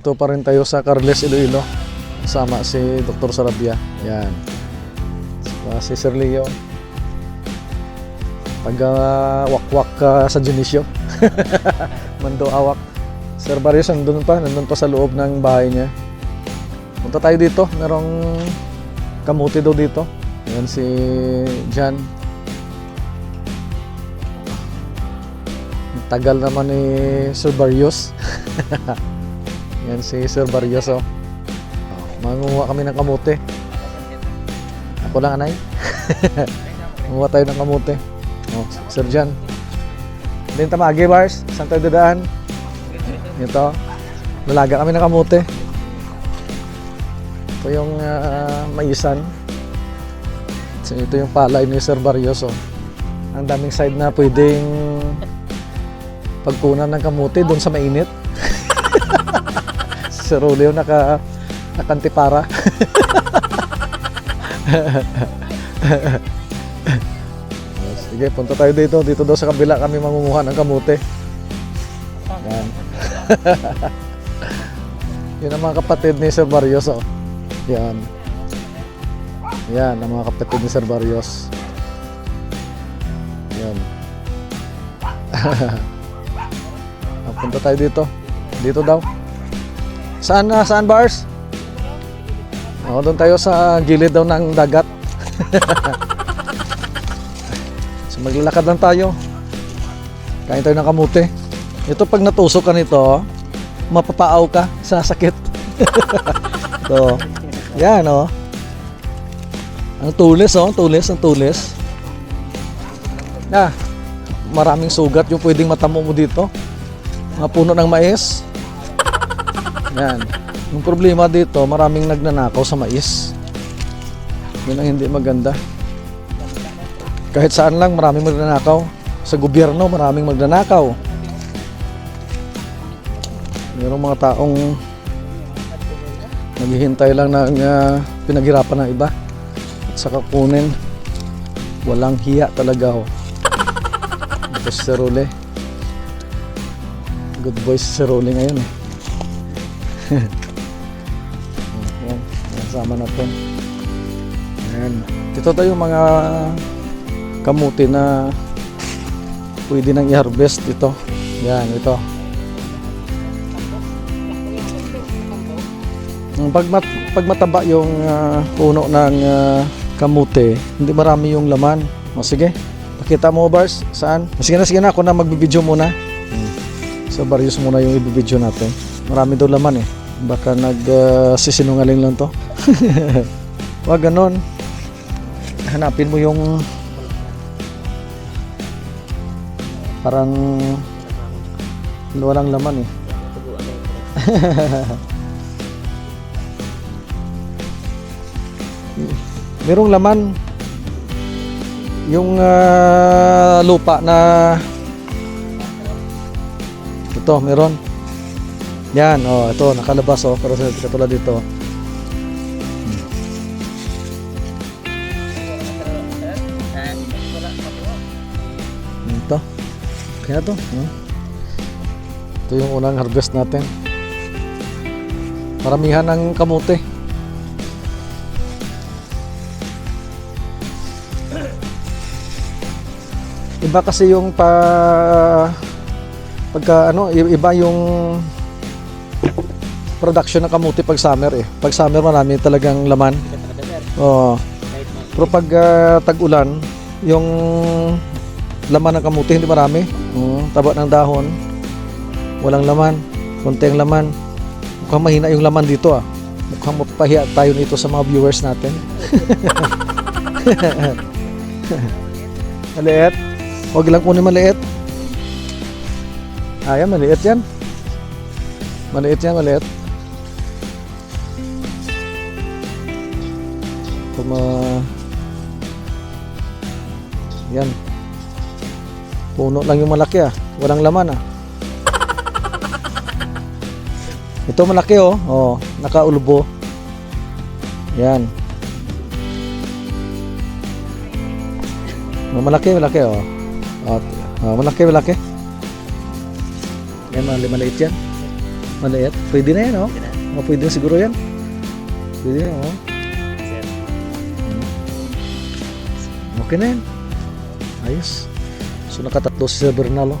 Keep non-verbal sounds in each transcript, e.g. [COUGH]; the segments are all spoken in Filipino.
Nandito pa rin tayo sa Carles Iloilo. Kasama si Dr. Sarabia. Yan. Saka si Sir Leo. Taga wakwak ka sa Dionisio. [LAUGHS] Mando awak. Sir Barrios nandun pa. Nandun pa sa loob ng bahay niya. Punta tayo dito. Merong kamuti daw dito. Yan si Jan. Tagal naman ni Sir Barrios. [LAUGHS] Yan si Sir Barrios oh. oh kami ng kamote. Ako lang anay. [LAUGHS] Mangunguha tayo ng kamote. Oh, Sir Jan. Din tamagi bars, saan tayo dadaan? Ito. Lalaga kami ng kamote. Ito yung ah, maisan. So, ito yung palay ni Sir Barrios oh. Ang daming side na pwedeng pagkunan ng kamote doon sa mainit. Si Roleo naka nakantipara. [LAUGHS] Sige, punta tayo dito. Dito daw sa kabila kami mangunguha ng kamote. Yan. [LAUGHS] Yun ang mga kapatid ni Sir Barrios. Oh. Yan. Yan, ang mga kapatid ni Sir Barrios. Yan. [LAUGHS] Punta tayo dito. Dito daw. Saan na? Saan bars? Oo, doon tayo sa gilid daw ng dagat. [LAUGHS] so maglalakad lang tayo. Kain tayo ng kamote. Ito pag natusok ka nito, mapapaaw ka sa sakit. [LAUGHS] Ito. Yan oh. Ang tulis oh, ang tulis, ang tulis. Na, maraming sugat yung pwedeng matamo mo dito. Mga puno ng mais. Yan. Yung problema dito, maraming nagnanakaw sa mais. Yun ang hindi maganda. Kahit saan lang, maraming magnanakaw. Sa gobyerno, maraming magnanakaw. Mayroong mga taong naghihintay lang ng ah, pinaghirapan ng iba at saka kunin. Walang hiya talaga ho. Ito si Sir Rule. Good boy si Sir Rule ngayon eh. Yan, kasama natin. Ayan. Ito tayo mga kamuti na pwede nang i-harvest ito. Yan, ito. Pag, mat, pag mataba yung ah, puno ng ah, kamuti, hindi marami yung laman. O sige, pakita mo bars, saan? Sige na, sige na, ako na magbibideo muna. Sa Barrios muna yung ibibideo natin. Marami daw laman eh. Baka nagsisinungaling lang to. [LAUGHS] Wag ganon. Hanapin mo yung parang walang laman eh. [LAUGHS] Merong laman yung ah, lupa na ito meron yan oh ito nakalabas oh sa katulad dito. Hmm, ito. Kaya to hmm. ito yung unang harvest natin. Paramihan ng kamote. Iba kasi yung pa pagka ano, iba yung production ng kamuti pag summer eh. Pag summer marami talagang laman. Oo. Pero pag ah, tag-ulan, yung laman ng kamuti hindi marami. Mm, taba ng dahon. Walang laman. Konti ang laman. Mukhang mahina yung laman dito ah. Mukhang mapapahiya tayo nito sa mga viewers natin. [LAUGHS] Maliit. Huwag lang kunin maliit. Ayan, maliit yan. Maliit yan, maliit. Kuma... Yan. Puno lang yung malaki ah. Walang laman ah. Ito malaki oh. Oh, nakaulbo. Yan. Oh, malaki, malaki oh. Oh, oh malaki, malaki. Yan, mali- maliit yan. Maliit. Pwede na yan, oh. Oh, pwede na siguro yan. Pwede na, oh. Okay. Ayos. So nakatatlo si Sir Bernal, oh.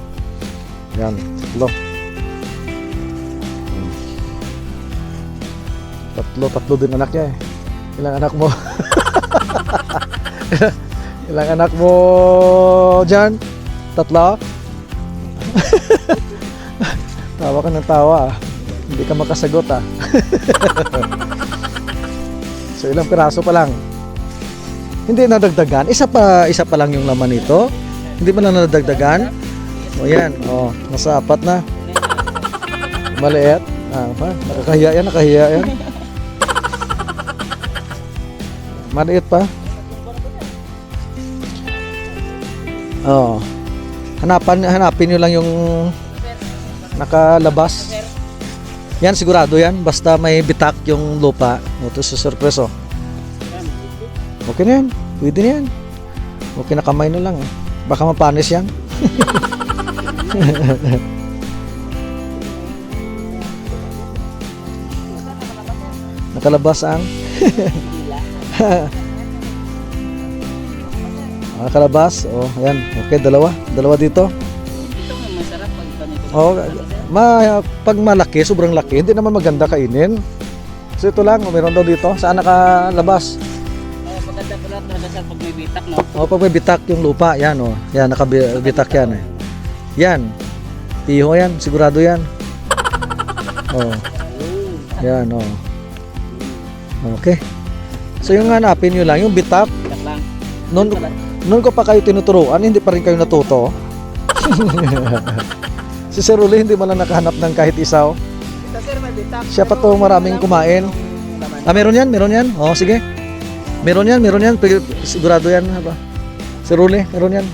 Yan, tatlo. Tatlo, tatlo din anak niya eh. Ilang anak mo? [LAUGHS] Ilang anak mo dyan? Tatlo? [LAUGHS] tawa ka ng tawa ah. Hindi ka makasagot ah. [LAUGHS] so ilang piraso pa lang? Hindi nadagdagan. Isa pa, isa pa lang yung laman nito. Hindi pa na nadagdagan. O yan, o, nasa apat na. Maliit. Ah, pa, nakakahiya yan, nakahiya yan. Maliit pa. Oo. Hanapan, hanapin nyo lang yung nakalabas. Yan, sigurado yan. Basta may bitak yung lupa. Ito sa surprise, oh. Okay na yan. Pwede na yan. Okay na kamay na lang. eh. Baka mapanis yan. [LAUGHS] Nakalabas ang [LAUGHS] Nakalabas. Oh, ayan. Okay, dalawa. Dalawa dito. Oh, ma pag malaki, sobrang laki, hindi naman maganda kainin. So ito lang, meron daw dito. Saan nakalabas? Sir pag may bitak, no? Oh, pag may bitak yung lupa, yan oh. Yan, nakabitak yan eh. Yan. Piho yan, sigurado yan. Oh, yan oh. Okay. So yung hanapin nyo lang, yung bitak, Bitak lang. noon, noon ko pa kayo tinuturuan, hindi pa rin kayo natuto. [LAUGHS] si Sir Uli hindi man lang nakahanap ng kahit isaw. Ito sir, may bitak. Siya pa to maraming kumain. Ah, meron yan, meron yan. Oh, sige. Meron yan, meron yan. Sigurado yan. Haba. Si Ruli, meron yan.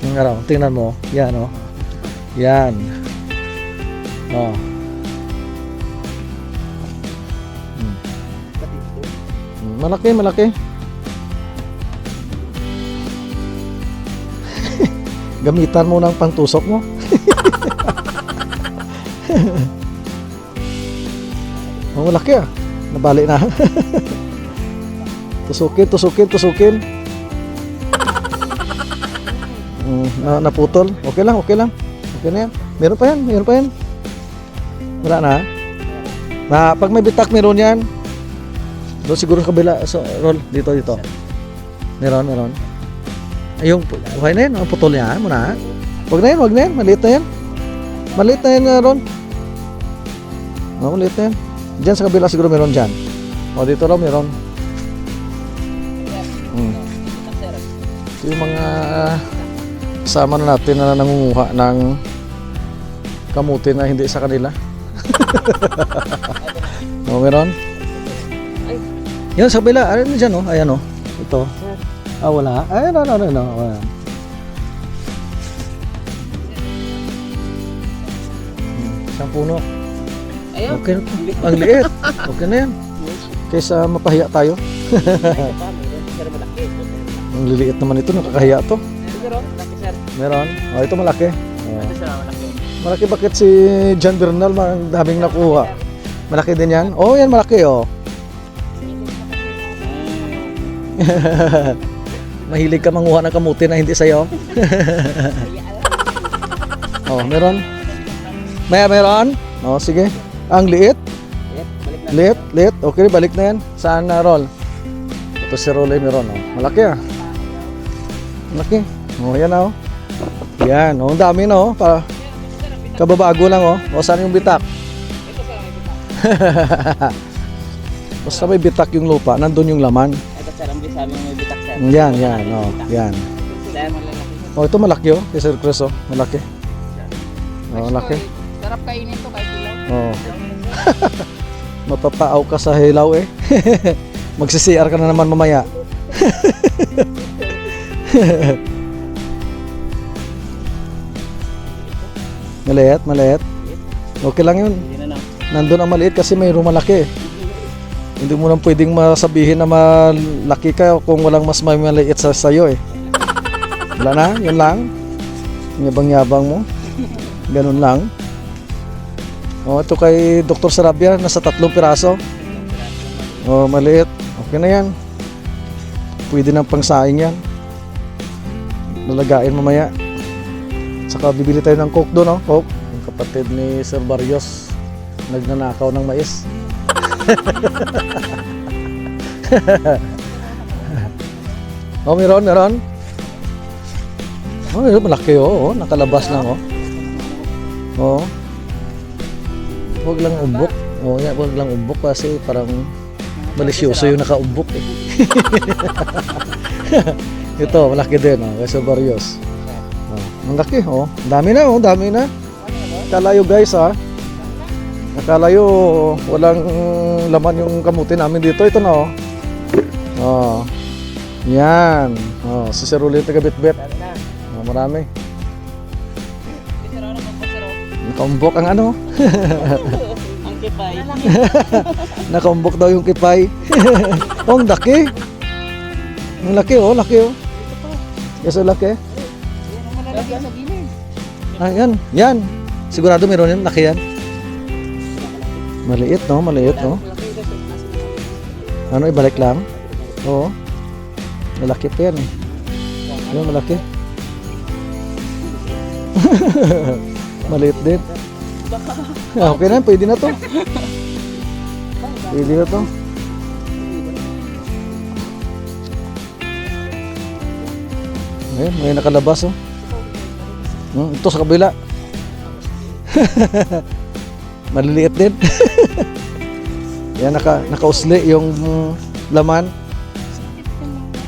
Yung araw, tingnan mo. Yan, oh. Yan. Oh. Hmm. Malaki, malaki. [LAUGHS] Gamitan mo ng pangtusok mo. [LAUGHS] oh, malaki ah. Nabali na. [LAUGHS] tusukin, tusukin, tusukin. Mm, na, naputol. Okay lang, okay lang. Okay na yan. Meron pa yan, meron pa yan. Wala na. Na, pag may bitak, meron yan. Doon siguro sa kabila. So, roll. Dito, dito. Meron, meron. Ay, yung, okay na yan. Ang putol niya. Muna. Huwag na yan, huwag na yan. Maliit na yan. Maliit na yan, uh, Ron. Oh, maliit na yan. Diyan sa kabila siguro meron dyan. O, dito raw meron. Yung mga kasama na natin na nangunguha ng kamuti na hindi sa kanila. [LAUGHS] o, meron? Yan sa kabila. Ano na dyan, oh? Ayan, oh. Ito. Ah, wala. Ayan, ano, ano, ano. Ayan. Hmm, Isang puno. Ayun. Okay na to. Ang liit. Okay na yan. [LAUGHS] Kaysa mapahiya tayo. Ang liliit naman ito. Nakakahiya to. Siguro, malaki sir. Meron. Oh, ito malaki. Oh. Ito sir, malaki. Malaki bakit si John Bernal ang daming nakuha? Malaki din yan? Oh, yan malaki oh. [LAUGHS] Mahilig ka manguha ng kamuti na hindi sa'yo? [LAUGHS] oh, meron? May meron? Oh, sige. Ang liit? Liit? Liit? Okay, balik na yan. Saan na roll? Ito si Roll ay meron oh. Malaki ah. Malaki. Oh, yan oh. Yan, oh, ang dami na oh. Pa kababago lang oh. O saan yung bitak? Ito. [LAUGHS] Basta may bitak yung lupa, nandun yung laman. Yan, yan, oh. Yan. Oh, ito malaki oh. Kay Sir Chris oh. Malaki. Oh, malaki. Sarap kainin to kahit ilaw. Oh. [LAUGHS] Mapapaaw ka sa hilaw eh. [LAUGHS] Magsi-CR ka na naman mamaya. [LAUGHS] maliit, maliit. Okay lang yun. Nandun ang maliit kasi may malaki. Hindi mo lang pwedeng masabihin na malaki ka kung walang mas may maliit sa sayo eh. Wala na, yun lang. Yabang-yabang mo. Ganun lang. Oh, ito kay Dr. Sarabia, nasa tatlong piraso. Oh, maliit. Okay na yan. Pwede ng pangsaing yan. Lalagain mamaya. Saka bibili tayo ng coke doon, oh. Coke. Yung kapatid ni Sir Barrios. Nagnanakaw ng mais. [LAUGHS] oh, meron, meron. Oh, meron, malaki, oh. oh. Nakalabas lang, oh. Oo. Huwag lang umbok. Oo, yeah, huwag lang umbok kasi parang malisyoso yung nakaumbok eh. [LAUGHS] Ito, malaki din, oh, Sir Barrios. Oh, ang laki, oh. Dami na, oh, dami na. Kalayo guys, ha. Nakalayo, walang laman yung kamuti namin dito. Ito na, oh. Oh. Yan. Oh, si Sir Uli taga-bit-bit. Oh, marami. Oh. Nakaumbok ang ano. [LAUGHS] Ang kipay. [LAUGHS] Nakaumbok daw yung kipay. [LAUGHS] oh, ang laki. Ang laki oh, laki oh. Yes, laki. Malalaki sa gilid. Ah, yan, yan. Sigurado meron yan, laki yan. Maliit no, maliit no. Ano, ibalik lang? Oo. Malaki pa yan. Yan, malaki. [LAUGHS] Maliit din. Ah, okay na, pwede na to. Pwede na to. Ayun, may nakalabas oh. Hmm, ito sa kabila. [LAUGHS] Maliliit din. [LAUGHS] Yan, naka, nakausli yung laman.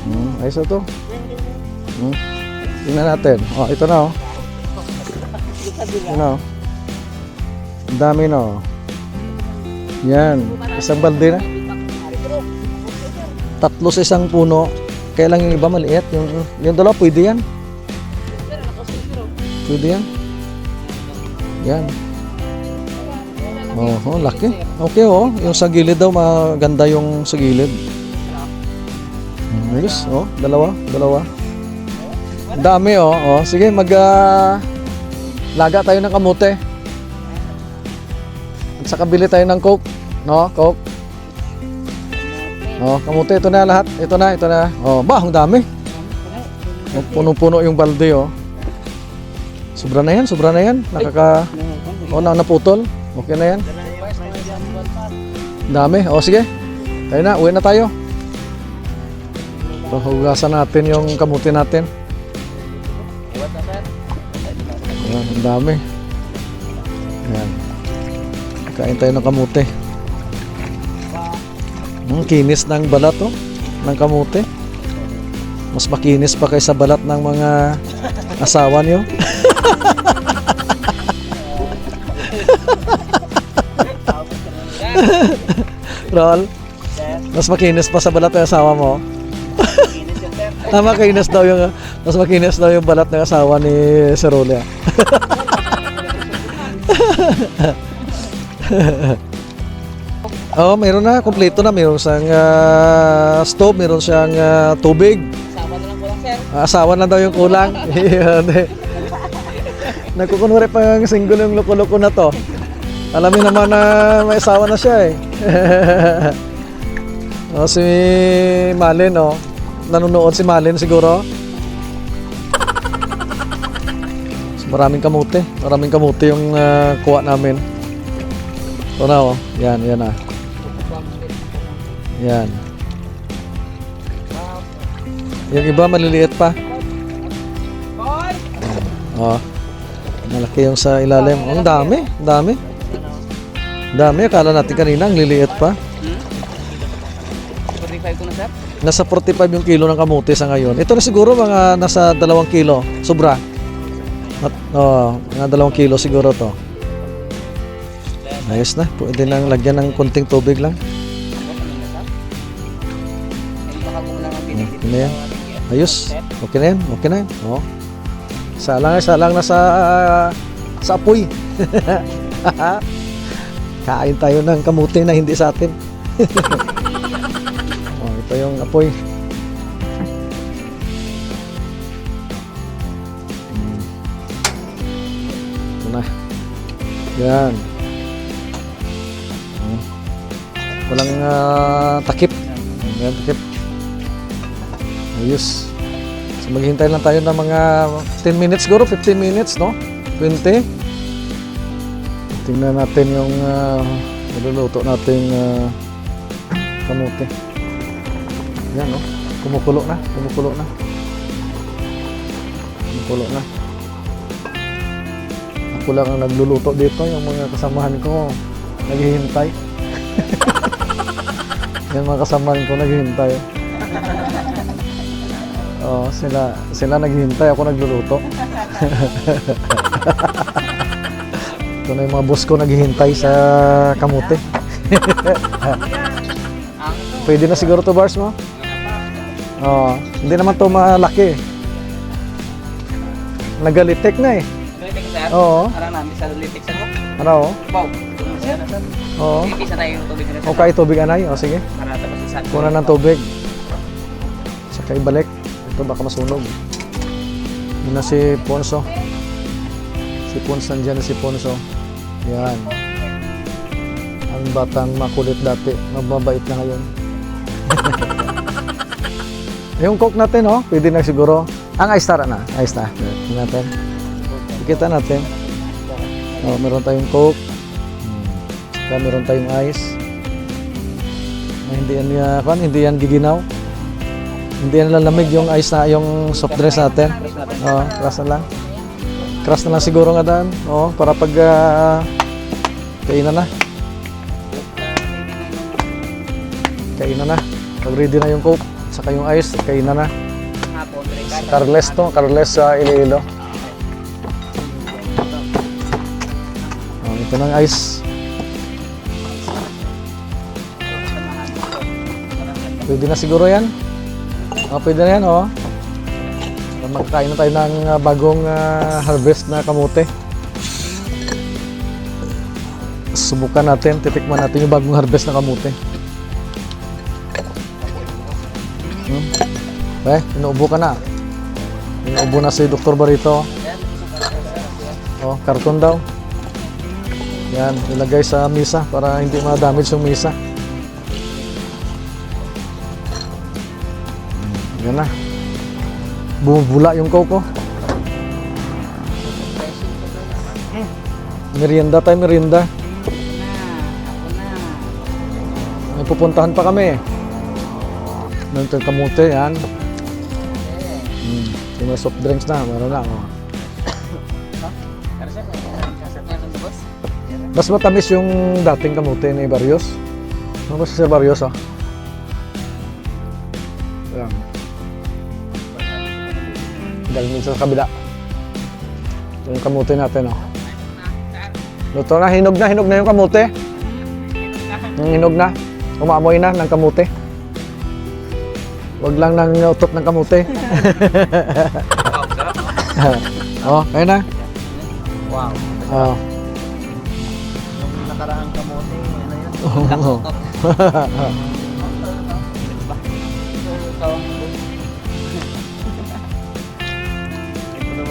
Hmm, ayos na to. Hmm. Tingnan natin. Oh, ito na oh. Ito na oh. Dami na oh. Yan. Isang balde na. Tatlo sa isang puno. Kaya lang yung iba maliit. Yung, yung dalawa pwede yan. Pwede yan. Yan. Oh, oh, laki. Okay oh. Yung sa gilid daw maganda yung sa gilid. Ayos, oh, dalawa, dalawa. Dami oh. oh. Sige, mag ah, laga tayo ng kamote. At saka bili tayo ng coke, no? Coke. Oh, kamote ito na lahat. Ito na, ito na. Oh, bah, ang dami. Oh, punong-puno yung balde oh. Sobra na yan, sobra na yan. Nakaka Oh, na naputol. Okay na yan. Dami. O sige. Tayo na, uwi na tayo. So, hugasan natin yung kamuti natin. Ayan, ang dami. Ayan. Kain tayo ng kamuti. Ang kinis ng balat oh, ng kamuti. Mas makinis pa kaysa balat ng mga asawa niyo. [LAUGHS] Rol, mas makinis pa sa balat ng asawa mo. Sir. [LAUGHS] Ah, makinis daw yung mas makinis daw yung balat ng asawa ni Sir [LAUGHS] Rolia. oh, meron na, kompleto na. Meron siyang ah, stove, meron siyang ah, tubig. Sama na lang po lang, sir. Ah, asawa na daw yung kulang. [LAUGHS] Yun, eh. Nagkukunwari pa yung single yung loko-loko na to. Alamin naman na may asawa na siya eh. [LAUGHS] oh, si Malin oh. Nanonood si Malin siguro. So, maraming kamote. Maraming kamote yung ah, kuha namin. Ito na oh. Yan, yan ah. Yan. Yung iba maliliit pa. Oh. Malaki yung sa ilalim. Oh, ang dami, ang dami. Ang Dami, akala natin kanina ang liliit pa. 45 ko na, sir. Nasa 45 yung kilo ng kamote sa ngayon. Ito na siguro mga nasa 2 kilo. Sobra. At, oh, mga 2 kilo siguro to. Ayos na. Pwede nang lagyan ng konting tubig lang. Na yan. Ayos. Okay na yan. Okay na yan. Oh. Salang, salang na sa sa apoy. [LAUGHS] Kain tayo ng kamuti na hindi sa atin. [LAUGHS] oh, ito yung apoy. Mm. Ito na. Yan. Walang ah, takip. Ayan, takip. Ayos. So maghihintay lang tayo ng mga 10 minutes siguro, 15 minutes, no? 20. Tingnan natin yung uh, niluluto natin uh, kamote. Yan, no? Kumukulo na, kumukulo na. Kumukulo na. Ako lang ang nagluluto dito, yung mga kasamahan ko naghihintay. [LAUGHS] yung mga kasamahan ko naghihintay. Oh, sila sila naghihintay, ako nagluluto. [LAUGHS] Ito na yung mga boss ko naghihintay sa kamote. [LAUGHS] Pwede na siguro to bars mo? Oo. hindi naman to malaki. Nagalitek na eh. Litik, sir. Oo. Parang namin sa litik, sir. Ano? oh? Wow. Oo. Ibisa tayo yung tubig na sir. Okay, tubig anay. O sige. Para tapos isa. Kuna ng tubig. Saka ibalik. Ito baka masunog. Yun na si Ponso. Si Ponso, nandiyan na si Ponso. Yan. Ang batang makulit dati. Mababait na ngayon. [LAUGHS] Yung coke natin, oh, pwede na siguro. Ang ice tara na. Ice na. Tingnan natin. Kita natin. Oh, meron tayong coke. Hmm. Saka meron tayong ice. Na hindi yan, uh, hindi yan giginaw. Hindi yan lalamig yung ice na, yung soft drinks natin. Oo, crush na lang. Crush na lang siguro nga daan. Oo, para pag ah, kainan na. Kainan na. Pag ready na yung coke, saka yung ice, kainan na. Carles to, Carles sa Iloilo. Oh, ito ng ice. Pwede na siguro yan. Oh, pwede na yan, oh. Para Magkakain na tayo ng ah, bagong ah, harvest na kamote. Subukan natin, titikman natin yung bagong harvest na kamote. Hmm? Eh, inuubo ka na. Inuubo na si Dr. Barito. Oh, karton daw. Yan, ilagay sa misa para hindi ma-damage yung misa. Yan na. Bumubula yung coco. Merienda tayo, merienda. May pupuntahan pa kami. Nandito yung kamote, yan. Hmm. Yung mga soft drinks na, meron na. Oh. Sa? Mas matamis yung dating kamote ni Barrios. Ano ba Sir Barrios, oh? Galing sa kabila. Yung kamote natin, oh. Luto na, hinog na, hinog na yung kamote. Yung hinog na. Umamoy na ng kamote. Huwag lang ng utot ng kamote. [LAUGHS] oh, kaya na. Wow. Oh. Nung nakaraang kamote, ano yun? [LAUGHS]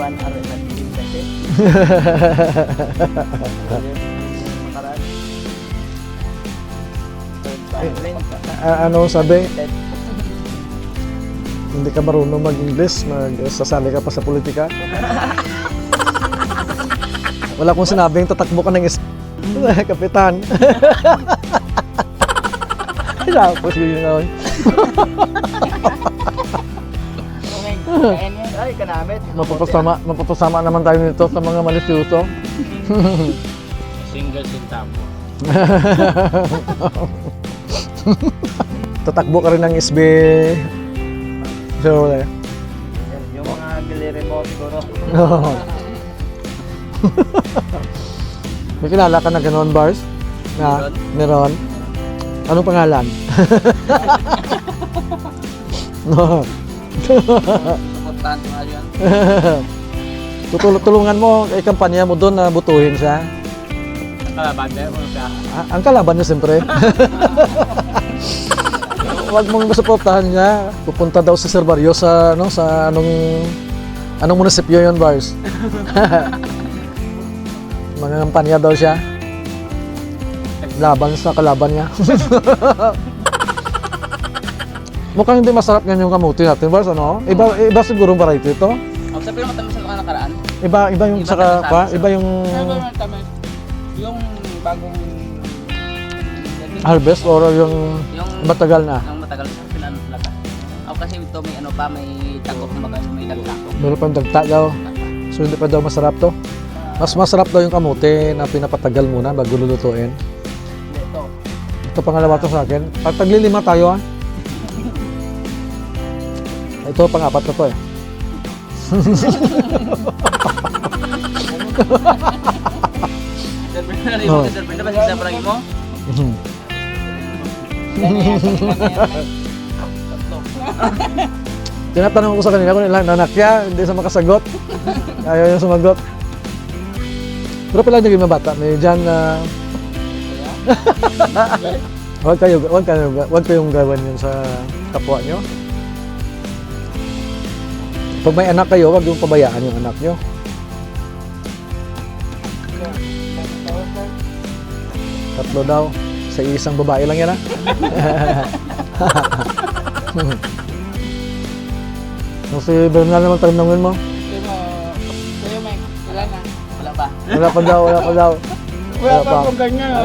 Puluhan araw na din kasi. Makaraan. [LAUGHS] Ano sabi? Hindi ka marunong mag-English, magsasali ka pa sa politika. [LAUGHS] Wala akong sinabing tatakbo ka ng is... [LAUGHS] Kapitan. Tapos yun yun. Ay, kanamit. Mapapasama, mapapasama naman tayo nito sa mga malisyoso. Single centavo. [LAUGHS] Tatakbo ka rin ng SB... So, wala. Yung mga galere mo siguro. Oo. [LAUGHS] May kilala ka na ganon bars? Na, meron. Anong pangalan? [LAUGHS] no. Suportahan ko nga [LAUGHS] yun. Tutul- tulungan mo kay kampanya mo doon na butuhin siya. Kalaban na ka. Ah, ang kalaban niya siyempre. [LAUGHS] Huwag mong suportahan niya. Pupunta daw si Sir Barrio sa ano sa anong anong munisipyo 'yon, Bars? [LAUGHS] Mga kampanya daw siya. laban sa kalaban niya. Mukhang hindi masarap nga yung kamuti natin, Bars, ano? Iba, iba siguro ang variety ito. Ang sabi naman tamis na nakaraan. Iba, iba yung Iba saka, pa, sa- iba yung Sabi naman tamis. Yung bagong... harvest or yung Yung matagal na. Yung matagal sa pinano talaga. Ako kasi ito may ano pa, may takot na magano, may dagtakot. Meron pang dagta daw. So hindi pa daw masarap to. Mas masarap daw yung kamuti na pinapatagal muna bago lulutuin. Ito. Ito pangalawa to sa akin. Pag taglilima tayo ah. Ito pang-apat na to eh. Oh. [LAUGHS] Tinatanong ko sa kanila kung ilan anak niya, hindi sa makasagot. Ayaw niya sumagot. Pero pala naging mabata. May dyan na [LAUGHS] huwag kayo, huwag kayo, huwag kayong gawan yun sa kapwa nyo. Pag may anak kayo, huwag yung pabayaan yung anak nyo. Tatlo daw. Sa isang babae lang yan ah. [LAUGHS] Kung si Bernal naman tanongin mo. Kuya Mike, wala na. Wala pa. Wala pa daw, wala pa daw. Wala pa. ganyan.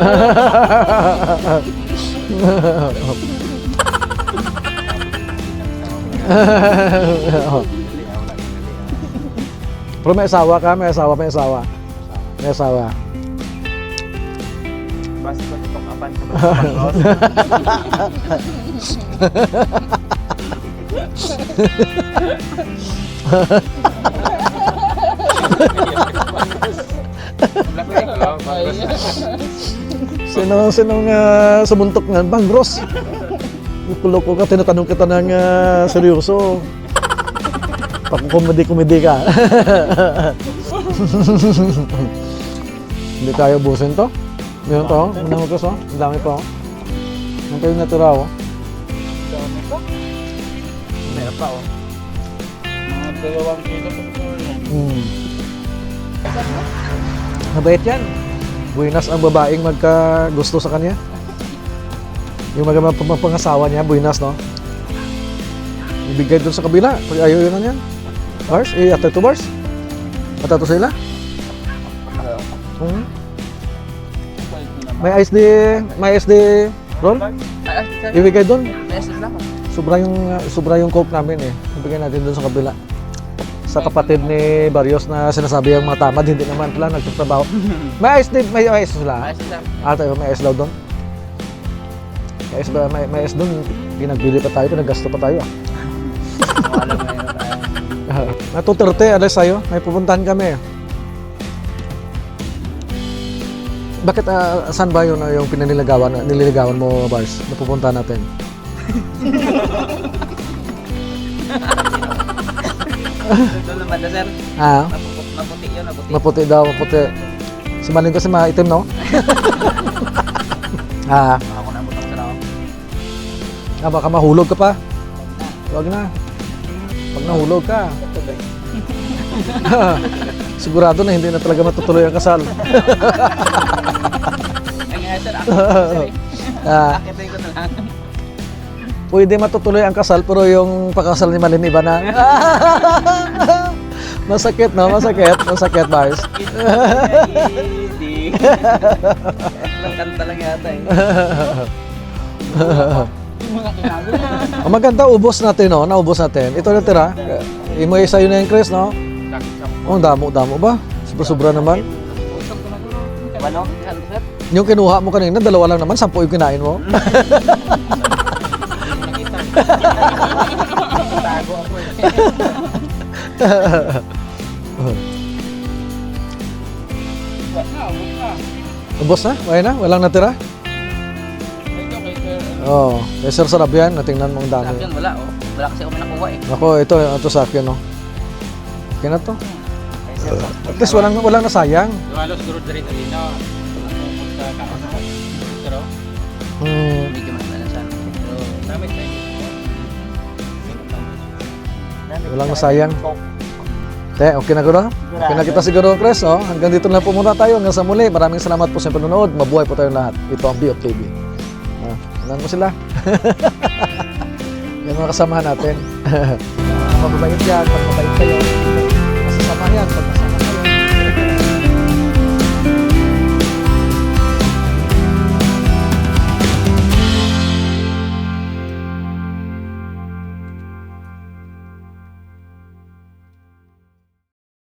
[LAUGHS] Pero may asawa ka, may asawa, may asawa. May asawa. Basta ko itong kapan sa Sino, sinong uh, sumuntok nga? Bang, Gross. Kuloko ka, tinatanong kita ng ah, seryoso. Pakukomedy-komedy ka. Hindi tayo busin to. Meron to. Unang utos, oh. Ang dami pa, oh. Ang kayo natira, oh. Meron pa oh. Mga dalawang kilo pa po yun. Hmm. Mabait yan. Buinas ang babaeng magka gusto sa kanya. Yung mga pangasawa niya, buinas, no? Ibigay doon sa kabila. Pag ayaw yun na niyan. Bars? Eh, ito bars? Ata ito sila? Hmm. May SD, may SD roll? Ibigay doon. Sobra yung, sobra yung coke namin eh. Ibigay natin doon sa kabila. Sa kapatid ni Barrios na sinasabi yung mga tamad, hindi naman pala nagtatrabaho. May ice din, may ice sila. Ah, tayo, may ice daw doon. May ice, ba, may, may ice doon. Pinagbili pa tayo, pinaggasto pa tayo ah. Tayo. Natuterte, alas tayo. May pupuntahan kami. Bakit, ah, saan ba yun ah, yung pinaniligawan, nililigawan mo, Bars? Napupunta natin. Doon naman na, sir. Ah, Maputi, maputi yun, maputi. maputi daw, maputi. Si Maling kasi maitim, no? ah, Ako na butang sir ako. ah, baka mahulog ka pa. Huwag na. Pag nahulog ka. [LAUGHS] Sigurado na hindi na talaga matutuloy ang kasal. Ah, lang. pwede matutuloy ang kasal pero yung pakasal ni Malin iba na. [LAUGHS] Masakit, no? Masakit. Masakit, Mars. Easy. Ang kanta lang yata eh. [LAUGHS] Mga kinago na. Ang maganda, ubos natin, no? Naubos natin. Ito na tira. Imoy sa'yo na yung Chris, no? Oh, ang damo, damo ba? Sobra-sobra naman. Ano? Yung kinuha mo kanina, dalawa lang naman, sampu yung kinain mo. Tago ako eh. Ubos na? Wala na? Walang natira? Oh. Eh, sir, sarap yan. Natingnan mo ang dami. Sarap wala. Oh. Wala kasi ako nakuha eh. Ako, ito, ito sa akin, no? Okay na to. Eh, sir, At least walang, walang nasayang. Lumalos siguro dito rin, no? Sa kakasakot. Pero, hmm. medyo mas malasan. Pero, dami tayo. Walang nasayang. Te, okay na siguro? Okay na kita siguro, Chris. Oh. Hanggang dito na po muna tayo. Hanggang sa muli. Maraming salamat po sa panonood. Mabuhay po tayong lahat. Ito ang BOTV. Tingnan mo sila. [LAUGHS] yan mga kasamahan natin. [LAUGHS] pag yan, pag mabait kayo, masasama yan, pag